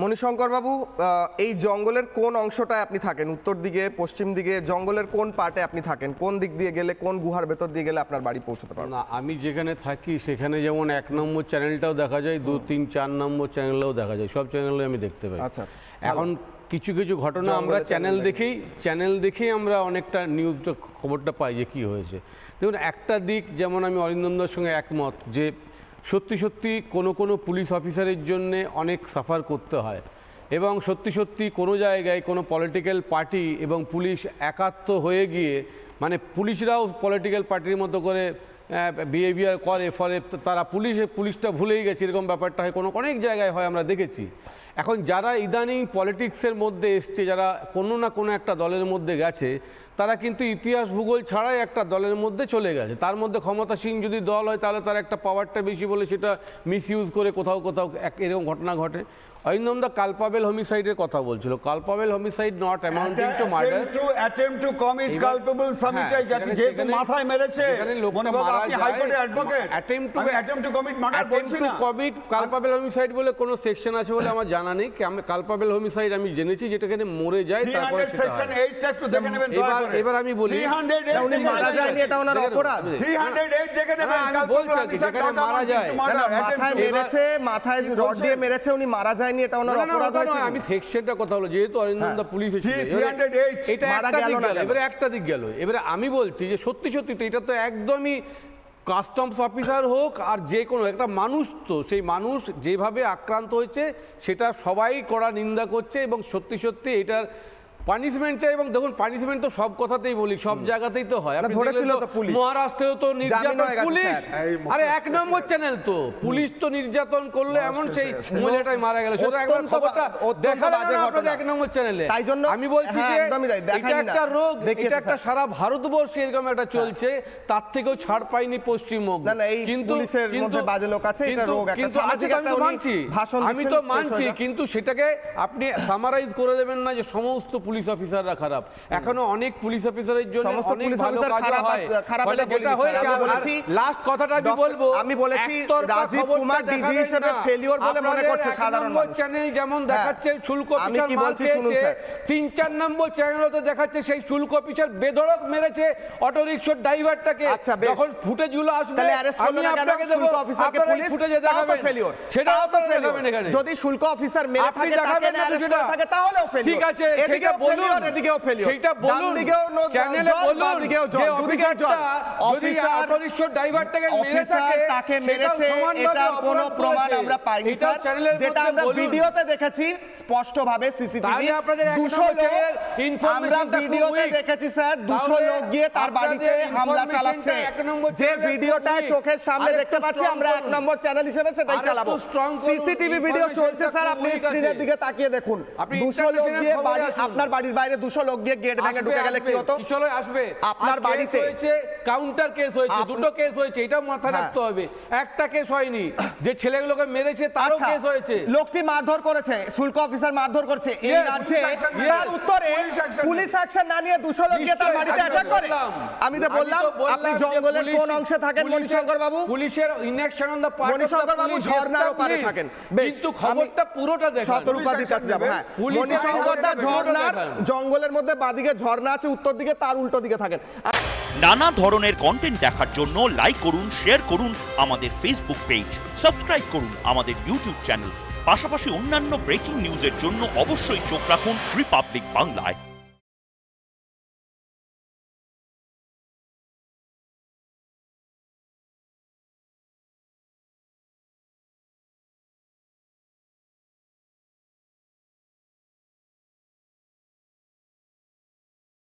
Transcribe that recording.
মণিশঙ্কর বাবু এই জঙ্গলের কোন অংশটায় আপনি থাকেন? উত্তর দিকে পশ্চিম দিকে জঙ্গলের কোন পার্টে আপনি থাকেন? কোন দিক দিয়ে গেলে কোন গুহার ভেতর দিয়ে গেলে আপনার বাড়ি পৌঁছতে পারবেন না আমি যেখানে থাকি সেখানে যেমন এক নম্বর চ্যানেলটাও দেখা যায় দু তিন চার নম্বর চ্যানেলেও দেখা যায়। সব চ্যানেলে আমি দেখতে পাই। আচ্ছা আচ্ছা। এখন কিছু কিছু ঘটনা আমরা চ্যানেল দেখেই চ্যানেল দেখেই আমরা অনেকটা নিউজটা খবরটা পাই যে কি হয়েছে। দেখুন একটা দিক যেমন আমি অরিন্দমদার সঙ্গে একমত যে সত্যি সত্যি কোনো কোনো পুলিশ অফিসারের জন্যে অনেক সাফার করতে হয় এবং সত্যি সত্যি কোনো জায়গায় কোনো পলিটিক্যাল পার্টি এবং পুলিশ একাত্ম হয়ে গিয়ে মানে পুলিশরাও পলিটিক্যাল পার্টির মতো করে বিহেভিয়ার করে, ফলে তারা পুলিশে, পুলিশটা ভুলেই গেছে, এরকম ব্যাপারটা হয়। কোনো, অনেক জায়গায় হয় আমরা দেখেছি। এখন যারা ইদানিং পলিটিক্সের মধ্যে এসছে যারা কোনো না কোনো একটা দলের মধ্যে গেছে তারা কিন্তু ইতিহাস ভূগোল ছাড়াই একটা দলের মধ্যে চলে গেছে। তার মধ্যে ক্ষমতাসীন যদি দল হয় তাহলে তার একটা পাওয়ারটা বেশি বলে সেটা মিস করে কোথাও কোথাও এক এরকম ঘটনা ঘটে। অরিন্দম দা কালপাবেল হোমিসাইডের কথা বলছিল। Culpable homicide not amounting to murder attempt to commit এবার- culpable সমিটাই যাতে যেহেতু মাথায় মেরেছে মনে বাবা মারা আপনি যায়। হাইকোর্টের অ্যাডভোকেট to- আমি attempt to commit murder বলছি না। কমিট কালপাবেল হোমিসাইড বলে কোনো সেকশন আছে বলে আমার জানা নেই। কালপাবেল হোমিসাইড আমি জেনেছি যেটা এখানে মরে যায় তারপরে সেকশন 8 টা একটু দেখে নেবেন এবার এবার আমি বলি 308 না, উনি মারা যায়নি এটা ওনার অপরাধ। আমি- 308 দেখে নেবেন আমি culpable বলছি আর কি, homicide যেখানে not মারা যায়। না, মাথায় মেরেছে মাথায় রড দিয়ে মেরেছে উনি মারা যায়নি এটা ওনার অপরাধ হয়েছে। আমি সেকশনটা কথা হলো যেহেতু অরিন্দম দা পুলিশ এসেছে Three- এবারে 308 এটা মারা না গেল এবারে একটা দিক গেল। এবারে আমি বলছি যে সত্যি সত্যি তো এটা তো একদমই কাস্টমস অফিসার হোক আর যে কোনো, একটা মানুষ তো, সেই মানুষ যেভাবে আক্রান্ত হয়েছে, সেটা সবাই করা নিন্দা করছে এবং সত্যি সত্যি এটার পানিশমেন্ট চাই এবং দেখুন পানিশমেন্ট তো সব কথাতেই বলি সব জায়গাতেই তো হয়। আপনি ধরেছিল তো পুলিশ। মহারাষ্ট্রেও তো নির্যাতন পুলিশ। আরে এক নম্বর চ্যানেল তো। পুলিশ তো নির্যাতন করলে এমন সেই মহিলাটাই মারা গেল। সেটা একবার খবরটা বাজে ঘটনা। এক নম্বর চ্যানেলে তাই জন্য- আমি বলছি হ্যাঁ, যে এটা একটা রোগ এটা একটা সারা ভারতবর্ষে এরকম একটা চলছে তার থেকেও ছাড় পায়নি পশ্চিমবঙ্গ। না, না, এই পুলিশের মধ্যে বাজে লোক আছে, এটা রোগ একটা। সামাজিক আচ্ছা, একটা আমি তো মানছি। আমি তো মানছি কিন্তু সেটাকে আপনি সামারাইজ করে দেবেন না যে সমস্ত পুলিশ অফিসাররা খারাপ এখনও অনেক পুলিশ অফিসারের জন্য সমস্ত পুলিশ অফিসার খারাপ খারাপ বলেছি, লাস্ট কথাটা আমি বলব আমি বলেছি, রাজীব কুমার দেখাবেন হিসেবে failure বলে মনে করছে সাধারণ মানুষ। চ্যানেল যেমন হ্যাঁ। দেখাচ্ছে শুল্ক আমি কি বলছি শুনুন, স্যার। তিন চার নম্বর চ্যানেলতে দেখাচ্ছে সেই শুল্ক অফিসার বেধড়ক মেরেছে অটো রিক্সার ড্রাইভারটাকে। যখন ফুটেজগুলো আসবে তাহলে অ্যারেস্ট আমি না কেন শুল্ক অফিসারকে পুলিশ ফুটেজে দেখাবেন। ফেলিওর সেটাও তো ফেলিওর যদি শুল্ক অফিসার মেরে থাকে তাকে অ্যারেস্ট করে থাকে তাহলেও ফেলিওর ঠিক আছে, বলুন। ফেলিওর এদিকেও ফেলিওর। সেইটা বলুন। দিকেও চ্যানেলে বলুন দিকেও জল। যে জল। অফিসার অটোরিকশার ড্রাইভারটাকে মেরে থাকে, তাকে মেরেছে এটার কোনো প্রমাণ আমরা পাইনি স্যার। যেটা আমরা ভিডিওতে দেখেছি স্পষ্টভাবে সিসিটিভি। তাহলে আপনাদের এক দুশো নম্বর লোক আমরা ভিডিওতে দেখেছি স্যার। দুশো তাহলে লোক গিয়ে তার বাড়িতে হামলা চালাচ্ছে টা এক নম্বর যে ভিডিওটা চোখের সামনে দেখতে পাচ্ছি আমরা এক নম্বর চ্যানেল হিসেবে সেটাই চালাবো। সিসিটিভি ভিডিও চলছে স্যার। আপনি স্ক্রিনের দিকে তাকিয়ে দেখুন। লোক international গিয়ে বাড়ি আপনার বাড়ির বাইরে দুশো লোক গিয়ে গেট ভেঙে ঢুকে গেলে কি হতো? আসবে। আপনার বাড়িতে। হয়েছে কাউন্টার কেস হয়েছে দুটো কেস হয়েছে এটাও মাথায় হ্যাঁ। রাখতে হবে। একটা কেস হয়নি যে ছেলেগুলোকে মেরেছে তারও আচ্ছা কেস হয়েছে। লোকটি মারধর করেছে শুল্ক অফিসার মারধর করছে এই রাজ্যে তার উত্তরে পুলিশ অ্যাকশন না নিয়ে দুশো লোক গিয়ে তার বাড়িতে অ্যাটাক করে। আমি তো বললাম আপনি জঙ্গলের কোন অংশে থাকেন মণিশঙ্কর বাবু? পুলিশের inaction on the part Manishankar বাবু ঝর্ণার ওপারে থাকেন। কিন্তু খবরটা পুরোটা দেখান। শতরূপাদির কাছে যাব হ্যাঁ। মণিশঙ্কর দা ঝর্ণার। জঙ্গলের মধ্যে বাদিকে ঝর্ণা আছে উত্তর দিকে তার উল্টো দিকে থাকেন। নানা ধরনের কন্টেন্ট দেখার জন্য লাইক করুন শেয়ার করুন আমাদের ফেসবুক পেজ সাবস্ক্রাইব করুন আমাদের ইউটিউব চ্যানেল পাশাপাশি অন্যান্য ব্রেকিং নিউজের জন্য অবশ্যই চোখ রাখুন রিপাবলিক বাংলায়